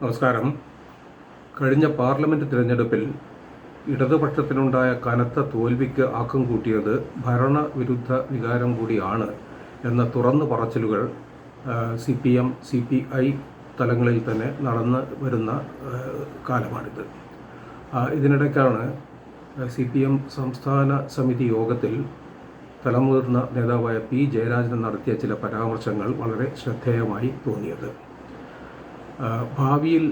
നമസ്കാരം. കഴിഞ്ഞ പാർലമെന്റ് തിരഞ്ഞെടുപ്പിൽ ഇടതുപക്ഷത്തിനുണ്ടായ കനത്ത തോൽവിക്ക് ആക്കം കൂട്ടിയത് ഭരണവിരുദ്ധ വികാരം കൂടിയാണ് എന്ന തുറന്നു പറച്ചിലുകൾ C P M C P I തലങ്ങളിൽ തന്നെ നടന്ന് വരുന്ന കാലമാണിത്. ഇതിനിടയ്ക്കാണ് സി പി എം സംസ്ഥാന സമിതി യോഗത്തിൽ തലമുതിർന്ന നേതാവായ പി ജയരാജൻ നടത്തിയ ചില പരാമർശങ്ങൾ വളരെ ശ്രദ്ധേയമായി തോന്നിയത്. ഭാവിയിൽ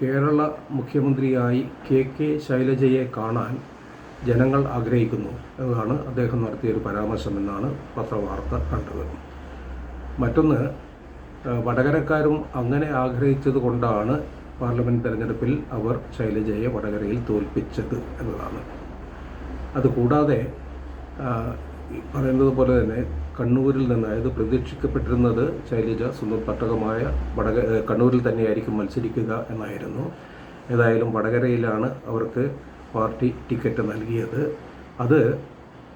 കേരള മുഖ്യമന്ത്രിയായി കെ കെ ശൈലജയെ കാണാൻ ജനങ്ങൾ ആഗ്രഹിക്കുന്നു എന്നതാണ് അദ്ദേഹം നടത്തിയ ഒരു പരാമർശമെന്നാണ് പത്രവാർത്ത കണ്ടത്. മറ്റൊന്ന് വടകരക്കാരും അങ്ങനെ ആഗ്രഹിച്ചത് കൊണ്ടാണ് പാർലമെന്റ് തെരഞ്ഞെടുപ്പിൽ അവർ ശൈലജയെ വടകരയിൽ തോൽപ്പിച്ചത് എന്നതാണ്. അതുകൂടാതെ പറയുന്നത് പോലെ തന്നെ കണ്ണൂരിൽ നിന്ന് അതായത് പ്രതീക്ഷിക്കപ്പെട്ടിരുന്നത് ശൈലജ സ്വന്തം പട്ടകമായ വടക കണ്ണൂരിൽ തന്നെയായിരിക്കും മത്സരിക്കുക എന്നായിരുന്നു. ഏതായാലും വടകരയിലാണ് അവർക്ക് പാർട്ടി ടിക്കറ്റ് നൽകിയത്. അത്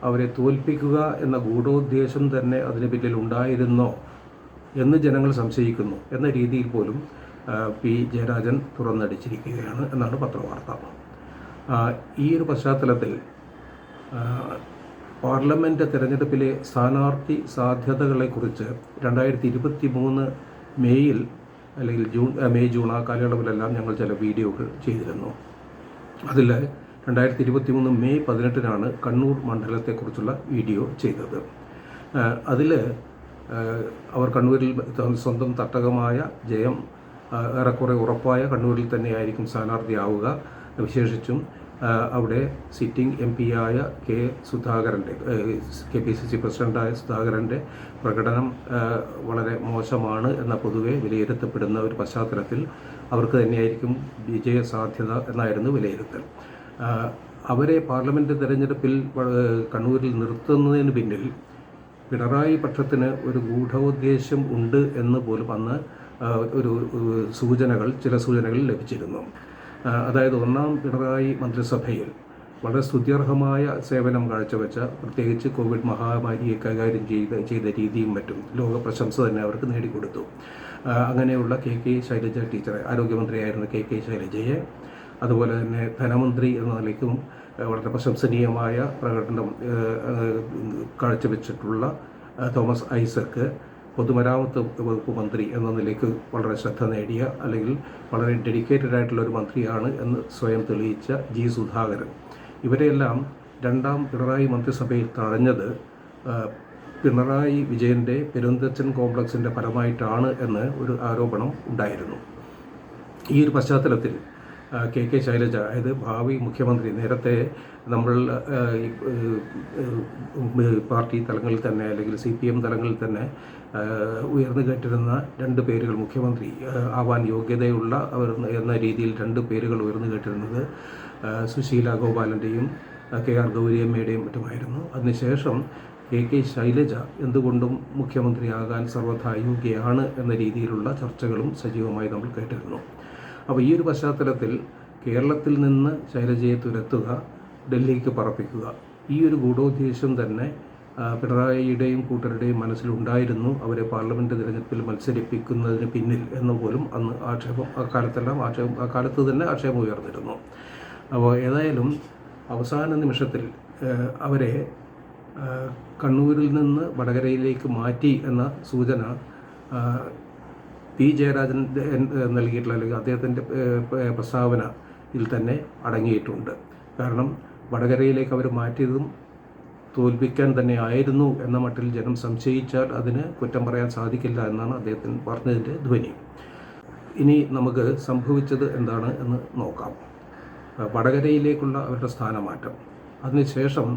അവരെ തോൽപ്പിക്കുക എന്ന ഗൂഢോദ്ദേശം തന്നെ അതിന് പിന്നിൽ ഉണ്ടായിരുന്നോ എന്ന് ജനങ്ങൾ സംശയിക്കുന്നു എന്ന രീതിയിൽ പോലും പി ജയരാജൻ തുറന്നടിച്ചിരിക്കുകയാണ് എന്നാണ് പത്രവാർത്ത. ഈ ഒരു പശ്ചാത്തലത്തിൽ പാർലമെന്റ് തിരഞ്ഞെടുപ്പിലെ സ്ഥാനാർത്ഥി സാധ്യതകളെക്കുറിച്ച് രണ്ടായിരത്തി ഇരുപത്തി മൂന്ന് മെയ്യിൽ അല്ലെങ്കിൽ ജൂൺ മെയ് ജൂൺ ആ കാലയളവിലെല്ലാം ഞങ്ങൾ ചില വീഡിയോകൾ ചെയ്തിരുന്നു. അതിൽ രണ്ടായിരത്തി ഇരുപത്തി മൂന്ന് മെയ് പതിനെട്ടിനാണ് കണ്ണൂർ മണ്ഡലത്തെക്കുറിച്ചുള്ള വീഡിയോ ചെയ്തത്. അതിൽ അവർ കണ്ണൂരിൽ സ്വന്തം തട്ടകമായ ജയം ഏറെക്കുറെ ഉറപ്പായ കണ്ണൂരിൽ തന്നെയായിരിക്കും സ്ഥാനാർത്ഥിയാവുക. വിശേഷിച്ചും അവിടെ സിറ്റിംഗ് എം പി ആയ കെ സുധാകരന്റെ കെ പി സി സി പ്രസിഡന്റായ സുധാകരന്റെ പ്രകടനം വളരെ മോശമാണ് എന്ന പൊതുവെ വിലയിരുത്തപ്പെടുന്ന ഒരു പശ്ചാത്തലത്തിൽ അവർക്ക് തന്നെയായിരിക്കും വിജയ സാധ്യത എന്നായിരുന്നു വിലയിരുത്തൽ. അവരെ പാർലമെന്റ് തെരഞ്ഞെടുപ്പിൽ കണ്ണൂരിൽ നിർത്തുന്നതിന് പിന്നിൽ പിണറായി പക്ഷത്തിന് ഒരു ഗൂഢോദ്ദേശം ഉണ്ട് എന്ന് പോലും അന്ന് ഒരു സൂചനകൾ ചില സൂചനകൾ ലഭിച്ചിരുന്നു. അതായത് ഒന്നാം പിണറായി മന്ത്രിസഭയിൽ വളരെ സ്തുത്യർഹമായ സേവനം കാഴ്ചവെച്ച പ്രത്യേകിച്ച് കോവിഡ് മഹാമാരിയെ കൈകാര്യം ചെയ്ത ചെയ്ത രീതിയും മറ്റും ലോക പ്രശംസ തന്നെ അവർക്ക് നേടിക്കൊടുത്തു. അങ്ങനെയുള്ള കെ കെ ശൈലജ ടീച്ചറെ ആരോഗ്യമന്ത്രിയായിരുന്ന കെ കെ ശൈലജയെ അതുപോലെ തന്നെ ധനമന്ത്രി എന്ന നിലയ്ക്കും വളരെ പ്രശംസനീയമായ പ്രകടനം കാഴ്ചവെച്ചിട്ടുള്ള തോമസ് ഐസക്ക് പൊതുമരാമത്ത് വകുപ്പ് മന്ത്രി എന്ന നിലയ്ക്ക് വളരെ ശ്രദ്ധ നേടിയ അല്ലെങ്കിൽ വളരെ ഡെഡിക്കേറ്റഡ് ആയിട്ടുള്ള ഒരു മന്ത്രിയാണ് എന്ന് സ്വയം തെളിയിച്ച ജി സുധാകരൻ. ഇവരെയെല്ലാം രണ്ടാം പിണറായി മന്ത്രിസഭയിൽ തഴഞ്ഞത് പിണറായി വിജയന്റെ പെരുന്തച്ചൻ കോംപ്ലക്സിന്റെ ഫലമായിട്ടാണ് എന്ന് ഒരു ആരോപണം ഉണ്ടായിരുന്നു. ഈ ഒരു പശ്ചാത്തലത്തിൽ കെ കെ ശൈലജ അതായത് ഭാവി മുഖ്യമന്ത്രി നേരത്തെ നമ്മൾ പാർട്ടി തലങ്ങളിൽ തന്നെ അല്ലെങ്കിൽ സി പി എം തലങ്ങളിൽ തന്നെ ഉയർന്നു കേട്ടിരുന്ന രണ്ട് പേരുകൾ മുഖ്യമന്ത്രി ആവാൻ യോഗ്യതയുള്ള അവർ എന്ന രീതിയിൽ രണ്ട് പേരുകൾ ഉയർന്നു കേട്ടിരുന്നത് സുശീല ഗോപാലന്റെയും കെ ആർ ഗൗരിയമ്മയുടെയും മറ്റുമായിരുന്നു. അതിനുശേഷം കെ കെ ശൈലജ എന്തുകൊണ്ടും മുഖ്യമന്ത്രിയാകാൻ സർവഥാ യോഗ്യയാണ് എന്ന രീതിയിലുള്ള ചർച്ചകളും സജീവമായി നമ്മൾ കേട്ടിരുന്നു. അപ്പോൾ ഈ ഒരു പശ്ചാത്തലത്തിൽ കേരളത്തിൽ നിന്ന് ശൈലജയെ തുരത്തുക ഡൽഹിക്ക് പറപ്പിക്കുക ഈ ഒരു ഗൂഢോദ്ദേശം തന്നെ പിണറായിയുടെയും കൂട്ടരുടെയും മനസ്സിലുണ്ടായിരുന്നു. അവരെ പാർലമെന്റ് തിരഞ്ഞെടുപ്പിൽ മത്സരിപ്പിക്കുന്നതിന് പിന്നിൽ എന്ന് പോലും അന്ന് ആക്ഷേപം അക്കാലത്തെല്ലാം ആക്ഷേപം അക്കാലത്ത് തന്നെ ആക്ഷേപം ഉയർന്നിരുന്നു. അപ്പോൾ ഏതായാലും അവസാന നിമിഷത്തിൽ അവരെ കണ്ണൂരിൽ നിന്ന് വടകരയിലേക്ക് മാറ്റി എന്ന സൂചന പി ജയരാജൻ നൽകിയിട്ടുള്ള അല്ലെങ്കിൽ അദ്ദേഹത്തിന്റെ പ്രസ്താവനയിൽ തന്നെ അടങ്ങിയിട്ടുണ്ട്. കാരണം വടകരയിലേക്ക് അവർ മാറ്റിയതും തോൽപ്പിക്കാൻ തന്നെ ആയിരുന്നു എന്ന മട്ടിൽ ജനം സംശയിച്ചാൽ അതിന് കുറ്റം പറയാൻ സാധിക്കില്ല എന്നാണ് അദ്ദേഹത്തിന് പറഞ്ഞതിന്റെ ധ്വനി. ഇനി നമുക്ക് സംഭവിച്ചത് എന്താണ് എന്ന് നോക്കാം. വടകരയിലേക്കുള്ള അവരുടെ സ്ഥാനമാറ്റം. അതിനുശേഷം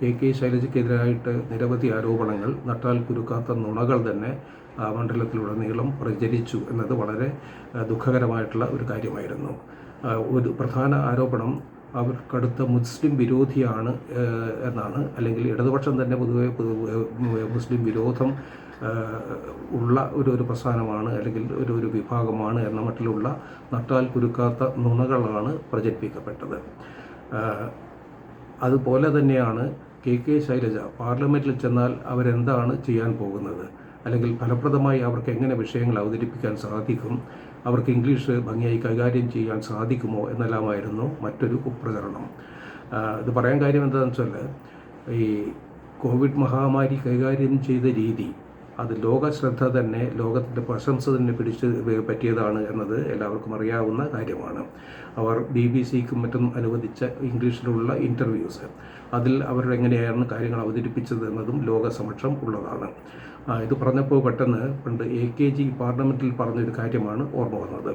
കെ കെ ശൈലജയ്ക്കെതിരായിട്ട് നിരവധി ആരോപണങ്ങൾ നട്ടാൽ കുരുക്കാത്ത നുണകൾ തന്നെ മണ്ഡലത്തിലുടനീളം പ്രചരിച്ചു എന്നത് വളരെ ദുഃഖകരമായിട്ടുള്ള ഒരു കാര്യമായിരുന്നു. ഒരു പ്രധാന ആരോപണം അവർ കടുത്ത മുസ്ലിം വിരോധിയാണ് എന്നാണ്. അല്ലെങ്കിൽ ഇടതുപക്ഷം തന്നെ പൊതുവെ മുസ്ലിം വിരോധം ഉള്ള ഒരു ഒരു പ്രസ്ഥാനമാണ് അല്ലെങ്കിൽ ഒരു ഒരു വിഭാഗമാണ് എന്ന മട്ടിലുള്ള നട്ടാൽ കുരുക്കാത്ത നുണകളാണ് പ്രചരിപ്പിക്കപ്പെട്ടത്. അതുപോലെ തന്നെയാണ് കെ കെ ശൈലജ പാർലമെന്റിൽ ചെന്നാൽ അവരെന്താണ് ചെയ്യാൻ പോകുന്നത്? അല്ലെങ്കിൽ ഫലപ്രദമായി അവർക്ക് എങ്ങനെ വിഷയങ്ങൾ അവതരിപ്പിക്കാൻ സാധിക്കും അവർക്ക് ഇംഗ്ലീഷ് ഭംഗിയായി കൈകാര്യം ചെയ്യാൻ സാധിക്കുമോ എന്നെല്ലാമായിരുന്നു മറ്റൊരു കുപ്രചരണം ഇത് പറയാൻ കാര്യം എന്താണെന്ന് വെച്ചാൽ ഈ കോവിഡ് മഹാമാരി കൈകാര്യം ചെയ്ത രീതി അത് ലോക ശ്രദ്ധ തന്നെ ലോകത്തിന്റെ പ്രശംസ തന്നെ പിടിച്ച് പറ്റിയതാണ് എന്നത് എല്ലാവർക്കും അറിയാവുന്ന കാര്യമാണ്. അവർ ബി ബി സിക്കും മറ്റും അനുവദിച്ച ഇംഗ്ലീഷിലുള്ള ഇന്റർവ്യൂസ് അതിൽ അവർ എങ്ങനെയാണ് കാര്യങ്ങൾ അവതരിപ്പിച്ചത് എന്നതും ലോക സമക്ഷം ഉള്ളതാണ് ഇത് പറഞ്ഞപ്പോൾ പെട്ടെന്ന് പണ്ട് എ കെ ജി പാർലമെന്റിൽ പറഞ്ഞൊരു കാര്യമാണ് ഓർമ്മ വന്നത്.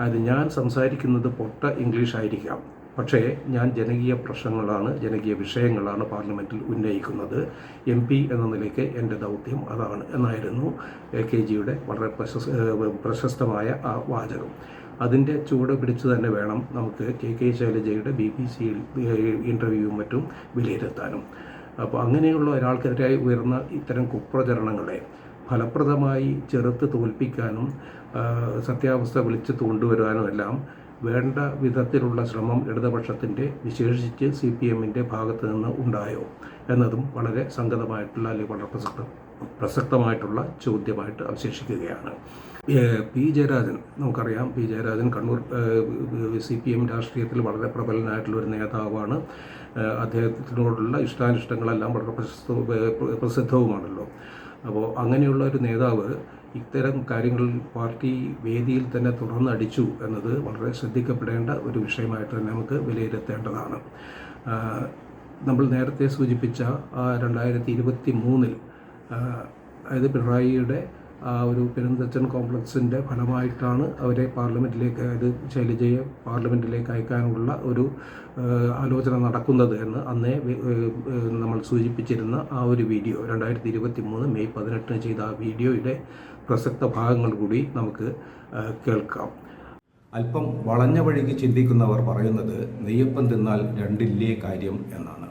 അത് ഞാൻ സംസാരിക്കുന്നത് പൊട്ട ഇംഗ്ലീഷ് ആയിരിക്കാം പക്ഷേ ഞാൻ ജനകീയ പ്രശ്നങ്ങളാണ് ജനകീയ വിഷയങ്ങളാണ് പാർലമെന്റിൽ ഉന്നയിക്കുന്നത്. എം പി എന്ന നിലയ്ക്ക് എന്റെ ദൗത്യം അതാണ് എന്നായിരുന്നു എ കെ ജിയുടെ വളരെ പ്രശസ് പ്രശസ്തമായ ആ വാചകം. അതിന്റെ ചുവട് പിടിച്ച് തന്നെ വേണം നമുക്ക് കെ കെ ശൈലജയുടെ ബി ബി സിയിൽ ഇന്റർവ്യൂവും മറ്റും വിലയിരുത്താനും. അപ്പോൾ അങ്ങനെയുള്ള ഒരാൾക്കെതിരായി ഉയർന്ന ഇത്തരം കുപ്രചരണങ്ങളെ ഫലപ്രദമായി ചെറുത്ത് തോൽപ്പിക്കാനും സത്യാവസ്ഥ വിളിച്ച് കൊണ്ടുവരാനും എല്ലാം വേണ്ട വിധത്തിലുള്ള ശ്രമം ഇടതുപക്ഷത്തിന്റെ വിശേഷിച്ച് സി പി എമ്മിന്റെ ഭാഗത്ത് നിന്ന് ഉണ്ടായോ എന്നതും വളരെ സംഗതമായിട്ടുള്ള അല്ലെങ്കിൽ വളരെ പ്രസക്ത പ്രസക്തമായിട്ടുള്ള ചോദ്യമായിട്ട് അവശേഷിക്കുകയാണ്. പി ജയരാജൻ നമുക്കറിയാം P Jayarajan Kannur C P M രാഷ്ട്രീയത്തിൽ വളരെ പ്രബലനായിട്ടുള്ള ഒരു നേതാവാണ്. അദ്ദേഹത്തിനോടുള്ള ഇഷ്ടാനിഷ്ടങ്ങളെല്ലാം വളരെ പ്രശസ്ത പ്രസിദ്ധവുമാണല്ലോ. അപ്പോൾ അങ്ങനെയുള്ള ഒരു നേതാവ് ഇത്തരം കാര്യങ്ങൾ പാർട്ടി വേദിയിൽ തന്നെ തുറന്നടിച്ചു എന്നത് വളരെ ശ്രദ്ധിക്കപ്പെടേണ്ട ഒരു വിഷയമായിട്ട് തന്നെ നമുക്ക് വിലയിരുത്തേണ്ടതാണ്. നമ്മൾ നേരത്തെ സൂചിപ്പിച്ച രണ്ടായിരത്തി ഇരുപത്തി മൂന്നിൽ അതായത് പിണറായിയുടെ ആ ഒരു പെരുന്തച്ചൻ കോംപ്ലക്സിന്റെ ഫലമായിട്ടാണ് അവരെ പാർലമെന്റിലേക്ക് അതായത് ശൈലജയെ പാർലമെന്റിലേക്ക് അയക്കാനുള്ള ഒരു ആലോചന നടക്കുന്നത് എന്ന് അന്നേ നമ്മൾ സൂചിപ്പിച്ചിരുന്ന ആ ഒരു വീഡിയോ രണ്ടായിരത്തി ഇരുപത്തി മൂന്ന് മെയ് പതിനെട്ടിന് ചെയ്ത ആ വീഡിയോയുടെ പ്രസക്ത ഭാഗങ്ങൾ കൂടി നമുക്ക് കേൾക്കാം. അല്പം വളഞ്ഞ വഴിക്ക് ചിന്തിക്കുന്നവർ പറയുന്നത് നെയ്യപ്പം തിന്നാൽ രണ്ടില്ലേ കാര്യം എന്നാണ്.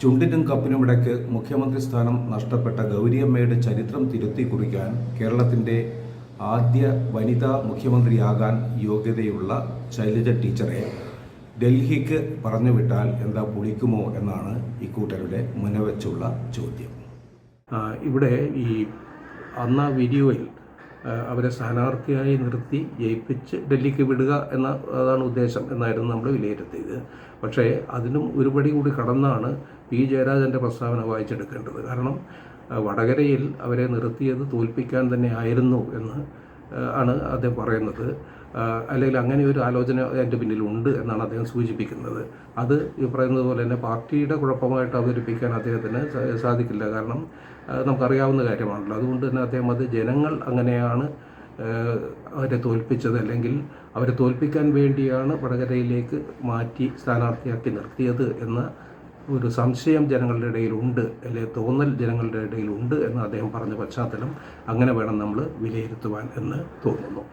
ചുണ്ടിനും കപ്പിനും ഇടയ്ക്ക് മുഖ്യമന്ത്രി സ്ഥാനം നഷ്ടപ്പെട്ട ഗൗരിയമ്മയുടെ ചരിത്രം തിരുത്തി കുറിക്കാൻ കേരളത്തിന്റെ ആദ്യ വനിതാ മുഖ്യമന്ത്രിയാകാൻ യോഗ്യതയുള്ള ശൈലജ ടീച്ചറെ ഡൽഹിക്ക് പറഞ്ഞു വിട്ടാൽ എന്താ പൊളിക്കുമോ എന്നാണ് ഇക്കൂട്ടരുടെ മുനവച്ചുള്ള ചോദ്യം. ഇവിടെ ഈ അന്ന് ആ വീഡിയോയിൽ അവരെ സ്ഥാനാർത്ഥിയായി നിർത്തി ജയിപ്പിച്ച് ഡൽഹിക്ക് വിടുക എന്ന അതാണ് ഉദ്ദേശം എന്നായിരുന്നു നമ്മൾ വിലയിരുത്തിയത്. പക്ഷേ അതിനും ഒരുപടി കൂടി കടന്നാണ് പി. ജയരാജന്റെ പ്രസ്താവന വായിച്ചെടുക്കേണ്ടത്. കാരണം വടകരയിൽ അവരെ നിർത്തിയത് തോൽപ്പിക്കാൻ തന്നെ ആയിരുന്നു എന്ന് ആണ് അദ്ദേഹം പറയുന്നത്. അല്ലെങ്കിൽ അങ്ങനെ ഒരു ആലോചന അതിന്റെ പിന്നിലുണ്ട് എന്നാണ് അദ്ദേഹം സൂചിപ്പിക്കുന്നത്. അത് ഈ പറയുന്നത് പോലെ തന്നെ പാർട്ടിയുടെ കുഴപ്പമായിട്ട് അവതരിപ്പിക്കാൻ അദ്ദേഹത്തിന് സാധിക്കില്ല. കാരണം നമുക്കറിയാവുന്ന കാര്യമാണല്ലോ. അതുകൊണ്ട് തന്നെ അദ്ദേഹം അത് ജനങ്ങൾ അങ്ങനെയാണ് അവരെ തോൽപ്പിച്ചത്. അല്ലെങ്കിൽ അവരെ തോൽപ്പിക്കാൻ വേണ്ടിയാണ് വടകരയിലേക്ക് മാറ്റി സ്ഥാനാർത്ഥിയാക്കി നിർത്തിയത് എന്ന ഒരു സംശയം ജനങ്ങളുടെ ഇടയിലുണ്ട്. അല്ലെങ്കിൽ തോന്നൽ ജനങ്ങളുടെ ഇടയിലുണ്ട് എന്ന് അദ്ദേഹം പറഞ്ഞ പശ്ചാത്തലം അങ്ങനെ വേണം നമ്മൾ വിലയിരുത്തുവാൻ എന്ന് തോന്നുന്നു.